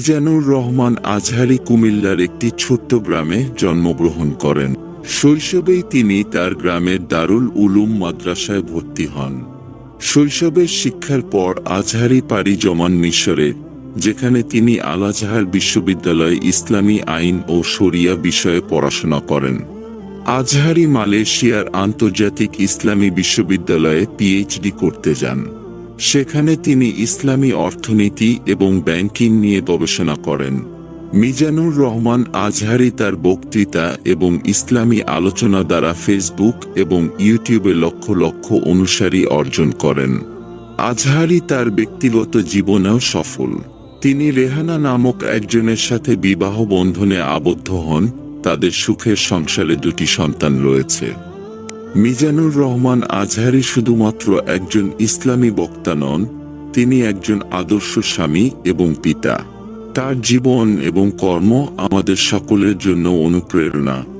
মিজানুর রহমান আজহারি কুমিল্লার একটি ছোট্ট গ্রামে জন্মগ্রহণ করেন। শৈশবেই তিনি তার গ্রামের দারুল উলুম মাদ্রাসায় ভর্তি হন। শৈশবের শিক্ষার পর আজহারি পাড়ি জমান মিশরে, যেখানে তিনি আল আজহার বিশ্ববিদ্যালয়ে ইসলামী আইন ও শরিয়া বিষয়ে পড়াশোনা করেন। আজহারি মালয়েশিয়ার আন্তর্জাতিক ইসলামী বিশ্ববিদ্যালয়ে পিএইচডি করতে যান। সেখানে তিনি ইসলামী অর্থনীতি এবং ব্যাংকিং নিয়ে গবেষণা করেন। মিজানুর রহমান আজহারি তার বক্তৃতা এবং ইসলামী আলোচনা দ্বারা ফেসবুক এবং ইউটিউবে লক্ষ লক্ষ অনুসারী অর্জন করেন। আজহারি তার ব্যক্তিগত জীবনেও সফল। তিনি রেহানা নামক একজনের সাথে বিবাহ বন্ধনে আবদ্ধ হন। তাদের সুখের সংসারে দুটি সন্তান রয়েছে। মিজানুর রহমান আজহারি শুধুমাত্র একজন ইসলামী বক্তা নন, তিনি একজন আদর্শ স্বামী এবং পিতা। তার জীবন এবং কর্ম আমাদের সকলের জন্য অনুপ্রেরণা।